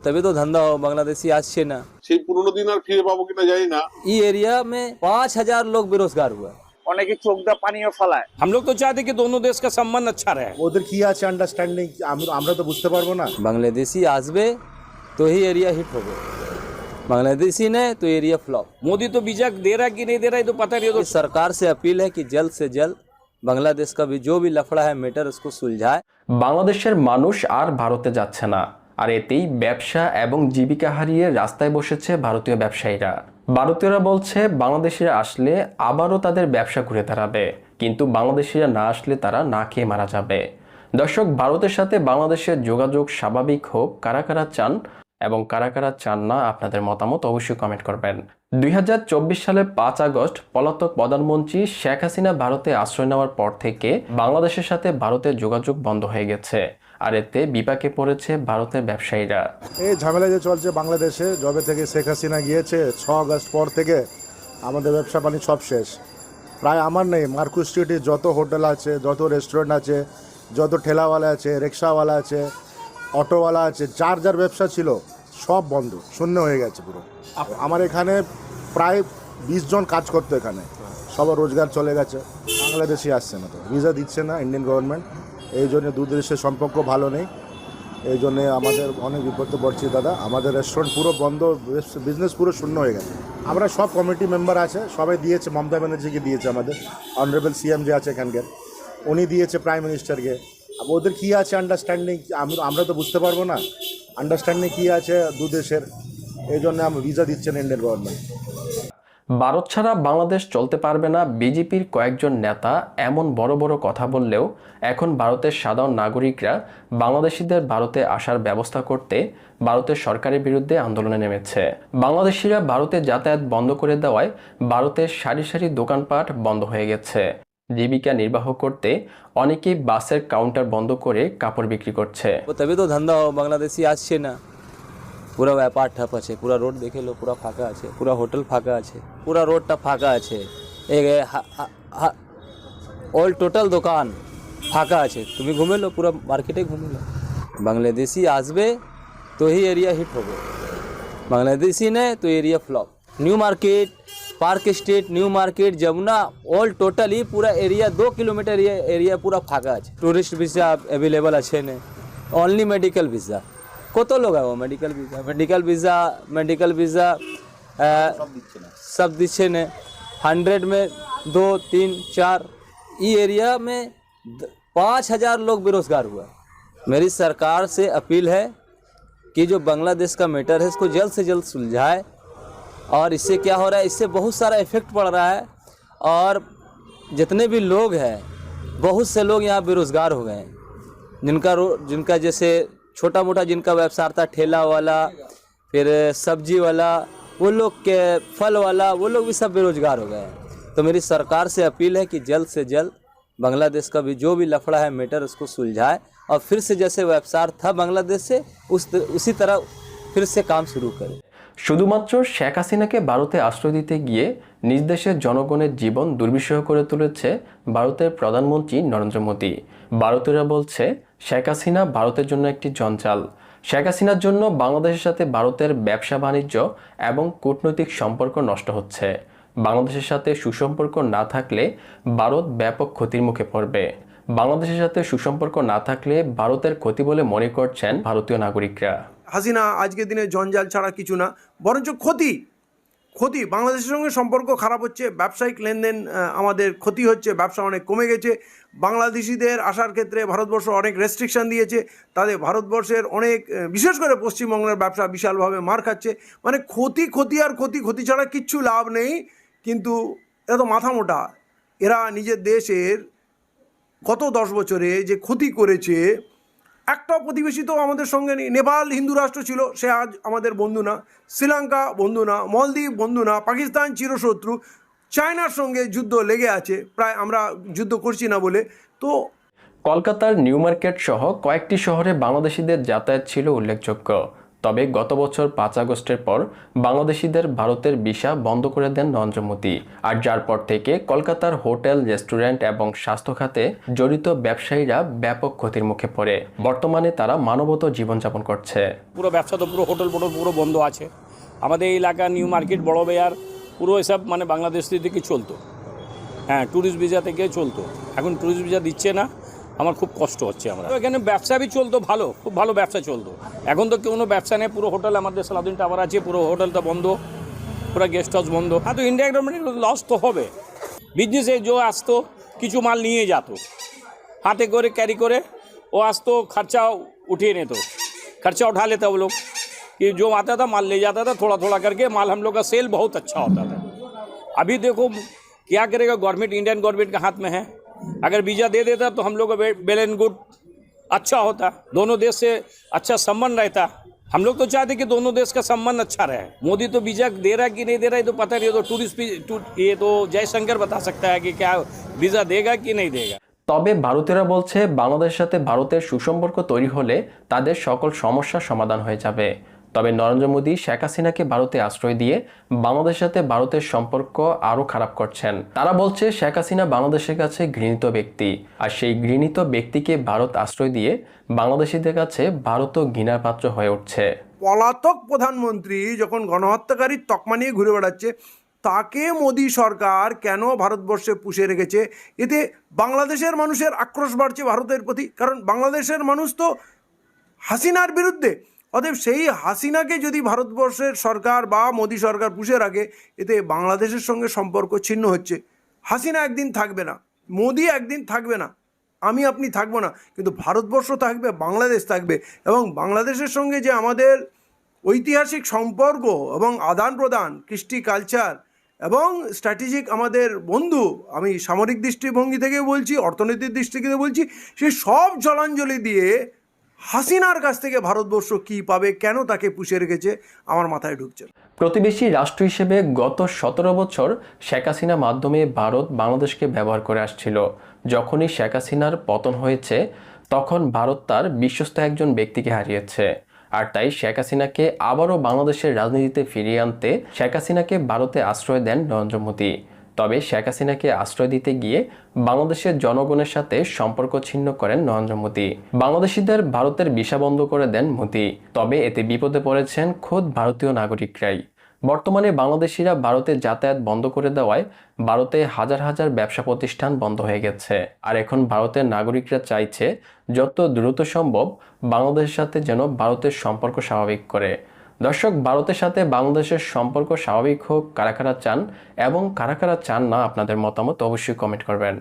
तभी तो धंधा हो बांग्लादेशी আসছে না সেই পুরোনো দিন আর ফিরে পাবো কিনা জানি না এই এরিয়া में पाँच हजार लोग बेरोजगार हुआ অনেকে চোখ দা পানিও ফেলায় हम लोग तो चाहते कि दोनों देश का संबंध अच्छा रहे ওদের কি আছে আন্ডারস্ট্যান্ডিং আমরা তো বুঝতে পারবো না बांग्लादेशी আসবে तो ही एरिया हिट होगा बांग्लादेशी ने तो एरिया फ्लॉप मोदी तो वीजा दे रहा है कि नहीं दे रहा है तो पता नहीं तो सरकार से अपील है कि जल्द से जल्द बांग्लादेश का भी जो भी लफड़ा है मैटर उसको सुलझाए বাংলাদেশের মানুষ আর ভারতে যাচ্ছে না আর এতেই ব্যবসা এবং জীবিকা হারিয়ে রাস্তায় বসেছে ভারতীয় ব্যবসায়ীরা। ভারতীয়রা বলছে, বাংলাদেশিরা আসলে আবারও তাদের ব্যবসা ঘুরে দাঁড়াবে, কিন্তু বাংলাদেশিরা না আসলে তারা না খেয়ে মারা যাবে। দর্শক, ভারতের সাথে বাংলাদেশের যোগাযোগ স্বাভাবিক হোক, কারা কারা চান এবং কারা কারা চান না আপনাদের মতামত অবশ্যই কমেন্ট করবেন। দুই হাজার চব্বিশ সালে পাঁচ আগস্ট পলাতক প্রধানমন্ত্রী শেখ হাসিনা ভারতে আশ্রয় নেওয়ার পর থেকে বাংলাদেশের সাথে ভারতের যোগাযোগ বন্ধ হয়ে গেছে। আর এতে বিপাকে পড়েছে ভারতের ব্যবসায়ীরা। এই ঝামেলা যে চলছে বাংলাদেশে, যবে থেকে শেখ হাসিনা গিয়েছে, ছ আগস্ট পর থেকে আমাদের ব্যবসা বাণিজ্য সব শেষ। প্রায় আমার নেই, মার্কুস স্ট্রিটে যত হোটেল আছে, যত রেস্টুরেন্ট আছে, যত ঠেলাওয়ালা আছে, রিক্সাওয়ালা আছে, অটোওয়ালা আছে, যার যার ব্যবসা ছিল, সব বন্ধ, শূন্য হয়ে গেছে পুরো। আমার এখানে প্রায় বিশ জন কাজ করতো এখানে। সবার রোজগার চলে গেছে। বাংলাদেশি আসছে না তো, ভিসা দিচ্ছে না, ইন্ডিয়ান গভর্নমেন্ট। এই জন্য দু দেশের সম্পর্ক ভালো নেই। এই জন্যে আমাদের অনেক বিপদে পড়ছি দাদা। আমাদের রেস্টুরেন্ট পুরো বন্ধ বিজনেস পুরো শূন্য হয়ে গেছে। আমরা সব কমিটি মেম্বার আছে, সবাই দিয়েছে, মমতা ব্যানার্জিকে দিয়েছে আমাদের। অনারেবল সিএম যে আছে এখানকার, উনি দিয়েছে প্রাইম মিনিস্টারকে ওদের কী আছে আন্ডারস্ট্যান্ডিং আমরা তো বুঝতে পারব না। আন্ডারস্ট্যান্ডিং কী আছে দু দেশের এই জন্য আমরা ভিসা দিচ্ছেন ইন্ডিয়ান গভর্নমেন্ট ভারত ছাড়া বাংলাদেশ চলতে পারবে না বিজেপির কয়েকজন নেতা এমন বড় বড় কথা বললেও এখন ভারতের সাধারণ নাগরিকরা বাংলাদেশিদের ভারতে আসার ব্যবস্থা করতে ভারতের সরকারের বিরুদ্ধে আন্দোলনে নেমেছে। বাংলাদেশিরা ভারতে যাতায়াত বন্ধ করে দেওয়ায় ভারতের সারি সারি দোকানপাট বন্ধ হয়ে গেছে। জীবিকা নির্বাহ করতে অনেকেই বাসের কাউন্টার বন্ধ করে কাপড় বিক্রি করছে। তবে তো ধান্দা বাংলাদেশি আসছে না। পুরো ব্যাপার ঠাপ আছে পুরা রোড দেখে লো পুরা ফাঁকা আছে পুরা হোটেল ফাঁকা আছে পুরা রোডটা ফাঁকা আছে এই অল টোটাল দোকান ফাঁকা আছে তুমি ঘুমে লো পুরা মার্কেটে ঘুমে লো বাংলাদেশি আসবে তো ही एरिया हिट होगा बांग्लादेशी ने तो area flop New Market Park Street New Market Jamuna all total ही पूरा एरिया दो किलोमीटर ये एरिया पूरा ফাঁকা আছে টুরিস্ট ভিসা অ্যাভেলেবল আছে না অনলি মেডিকেল ভিসা কত লোক আছে medical visa medical visa medical visa सब दिच्छे ने हंड्रेड में दो तीन चार ये एरिया में द- पाँच हजार लोग बेरोजगार हुआ मेरी सरकार से अपील है कि जो बांग्लादेश का मैटर है इसको जल्द से जल्द सुलझाए और इससे क्या हो रहा है इससे बहुत सारा इफेक्ट पड़ रहा है और जितने भी लोग हैं बहुत से लोग यहाँ बेरोजगार हो गए हैं जिनका रो जिनका जैसे छोटा मोटा जिनका व्यवसाय था ठेला वाला फिर सब्जी वाला वो लोग के फल वाला वो लोग भी सब बेरोजगार हो गए हैं तो मेरी सरकार से अपील है कि जल्द से जल्द बांग्लादेश का भी जो भी लफड़ा है मैटर उसको सुलझाए और फिर से जैसे व्यवसाय था बांग्लादेश से उस उसी तरह फिर से काम शुरू करे শুধুমাত্র শেখ হাসিনাকে ভারতে আশ্রয় দিতে গিয়ে নিজ দেশের জনগণের জীবন দুর্বিষহ করে তুলেছে ভারতের প্রধানমন্ত্রী নরেন্দ্র মোদী ভারতীয়রা বলছে, শেখ হাসিনা ভারতের জন্য একটি জঞ্জাল। শেখ হাসিনার জন্য বাংলাদেশের সাথে ভারতের ব্যবসা বাণিজ্য এবং কূটনৈতিক সম্পর্ক নষ্ট হচ্ছে। বাংলাদেশের সাথে সুসম্পর্ক না থাকলে ভারত ব্যাপক ক্ষতির মুখে পড়বে। বাংলাদেশের সাথে সুসম্পর্ক না থাকলে ভারতের ক্ষতি বলে মনে করছেন ভারতীয় নাগরিকরা। হাসিনা, আজকের দিনে জঞ্জাল ছাড়া কিছু না, বরঞ্চ ক্ষতি। ক্ষতি, বাংলাদেশের সঙ্গে সম্পর্ক খারাপ হচ্ছে, ব্যবসায়িক লেনদেন আমাদের ক্ষতি হচ্ছে, ব্যবসা অনেক কমে গেছে। বাংলাদেশিদের আসার ক্ষেত্রে ভারতবর্ষ অনেক রেস্ট্রিকশন দিয়েছে। তাদের ভারতবর্ষের অনেক বিশেষ করে পশ্চিমবঙ্গের ব্যবসা বিশালভাবে মার খাচ্ছে। মানে ক্ষতি ক্ষতি আর ক্ষতি ক্ষতি ছাড়া কিচ্ছু লাভ নেই। কিন্তু এরা তো মাথা মোটা। এরা নিজের দেশের গত দশ বছরে যে ক্ষতি করেছে, একটা প্রতিবেশী তো আমাদের সঙ্গে নেই। নেপাল হিন্দু রাষ্ট্র ছিল, সে আজ আমাদের বন্ধু না। শ্রীলঙ্কা বন্ধু না, মলদ্বীপ বন্ধু না, পাকিস্তান চিরশত্রু। চায়নার সঙ্গে যুদ্ধ লেগে আছে প্রায় আমরা যুদ্ধ করছি না বলে। তো কলকাতার নিউ মার্কেট সহ কয়েকটি শহরে বাংলাদেশিদের যাতায়াত ছিল উল্লেখযোগ্য। তবে গত বছর পাঁচ আগস্টের পর বাংলাদেশিদের ভারতের ভিসা বন্ধ করে দেন নরেন্দ্র মোদী। আর যার পর থেকে কলকাতার হোটেল রেস্টুরেন্ট এবং স্বাস্থ্য খাতে জড়িত ব্যবসায়ীরা ব্যাপক ক্ষতির মুখে পড়ে। বর্তমানে তারা মানবত জীবনযাপন করছে। পুরো ব্যবসা তো পুরো হোটেল ফোটেল পুরো বন্ধ আছে। আমাদের এই এলাকা নিউ মার্কেট বড় বাজার পুরো এসব মানে বাংলাদেশ থেকে চলতো হ্যাঁ ট্যুরিস্ট ভিসা থেকে চলতো এখন ট্যুরিস্ট ভিসা দিচ্ছে না আমার খুব কষ্ট হচ্ছে আমরা তো এখানে ব্যবসা বি চলতো ভালো খুব ভালো ব্যবসা চলতো এখন তো কোনো ব্যবসা নেই পুরো হোটেল আমাদের সালাদিন টাওয়ার আছে পুরো হোটেলটা বন্ধ পুরো গেস্ট হাউস বন্ধ হ্যাঁ তো ইন্ডিয়া গভর্নমেন্ট লস তো হবে বিজনেসে যে আসতো কিছু মাল নিয়ে যেত हाथे করে कैरी करे वो आज तो खर्चा उठे नहीं तो खर्चा उठा लेता वो लोग कि जो आता था माल ले जाता था थोड़ा थोड़ा करके माल हम लोग का सेल बहुत अच्छा होता था अभी देखो क्या करेगा गवर्नमेंट इंडियन गवर्नमेंट के हाथ में है अगर वीज़ा दे देता तो हम लोग का वेल एंड गुड अच्छा होता दोनों देश से अच्छा संबंध रहता हम लोग तो चाहते कि दोनों देश का संबंध अच्छा रहे मोदी तो वीजा दे रहा है कि नहीं दे रहा है ये तो पता नहीं ये तो टूरिस्ट टू, ये तो जयशंकर बता सकता है कि क्या वीज़ा देगा कि नहीं देगा তবে ভারতীয়রা বলছে বাংলাদেশের সাথে ভারতের সুসম্পর্ক তৈরি হলে তাদের সকল সমস্যার সমাধান হয়ে যাবে তবে নরেন্দ্র মোদী শেখ হাসিনাকে ভারতে আশ্রয় দিয়ে বাংলাদেশের সাথে ভারতের সম্পর্ক আরও খারাপ করছেন। তারা বলছে, শেখ হাসিনা বাংলাদেশের কাছে ঘৃণিত ব্যক্তি। আর সেই ঘৃণিত ব্যক্তিকে ভারত আশ্রয় দিয়ে বাংলাদেশিদের কাছে ভারতও ঘৃণার পাত্র হয়ে উঠছে। পলাতক প্রধানমন্ত্রী যখন গণহত্যাকারীর তকমা নিয়ে ঘুরে বেড়াচ্ছে, তাকে মোদী সরকার কেন ভারতবর্ষে পুষে রেখেছে? এতে বাংলাদেশের মানুষের আক্রোশ বাড়ছে ভারতের প্রতি। কারণ বাংলাদেশের মানুষ তো হাসিনার বিরুদ্ধে অতএব সেই হাসিনাকে যদি ভারতবর্ষের সরকার বা মোদী সরকার পুষে রাখে, এতে বাংলাদেশের সঙ্গে সম্পর্ক ছিন্ন হচ্ছে। হাসিনা একদিন থাকবে না, মোদী একদিন থাকবে না, আমি আপনি থাকব না, কিন্তু ভারতবর্ষ থাকবে, বাংলাদেশ থাকবে এবং বাংলাদেশের সঙ্গে যে আমাদের ঐতিহাসিক সম্পর্ক এবং আদান প্রদান, কৃষ্টি কালচার এবং স্ট্র্যাটেজিক আমাদের বন্ধু, আমি সামরিক দৃষ্টিভঙ্গি থেকে বলছি অর্থনীতির দৃষ্টি থেকে বলছি, সে সব জলাঞ্জলি দিয়ে হাসিনার কাছ থেকে ভারতবর্ষ কি পাবে, কেন তাকে পুষে রেখেছে, আমার মাথায় ঢুকছে প্রতিবেশী রাষ্ট্র হিসেবে গত সতেরো বছর শেখ হাসিনা মাধ্যমে ভারত বাংলাদেশকে ব্যবহার করে আসছিল। যখনই শেখ হাসিনার পতন হয়েছে, তখন ভারত তার বিশ্বস্ত একজন ব্যক্তিকে হারিয়েছে। আর তাই শেখ হাসিনাকে আবারও বাংলাদেশের রাজনীতিতে ফিরিয়ে আনতে শেখ হাসিনাকে ভারতে আশ্রয় দেন নরেন্দ্র মোদী। তবে শেখ হাসিনাকে আশ্রয় দিতে গিয়ে বাংলাদেশের জনগণের সাথে সম্পর্ক ছিন্ন করেন নরেন্দ্র মোদী। বাংলাদেশিদের ভারতের ভিসা বন্ধ করে দেন মোদী। তবে এতে বিপদে পড়েছেন খোদ ভারতীয় নাগরিকরাই। বর্তমানে বাংলাদেশিরা ভারতে যাতায়াত বন্ধ করে দেওয়ায় ভারতে হাজার হাজার ব্যবসা প্রতিষ্ঠান বন্ধ হয়ে গেছে। আর এখন ভারতের নাগরিকরা চাইছে, যত দ্রুত সম্ভব বাংলাদেশের সাথে যেন ভারতের সম্পর্ক স্বাভাবিক করে। দর্শক, ভারতের সাথে বাংলাদেশের সম্পর্ক স্বাভাবিক হোক, কারা কারা চান এবং কারা কারা চান না আপনাদের মতামত অবশ্যই কমেন্ট করবেন।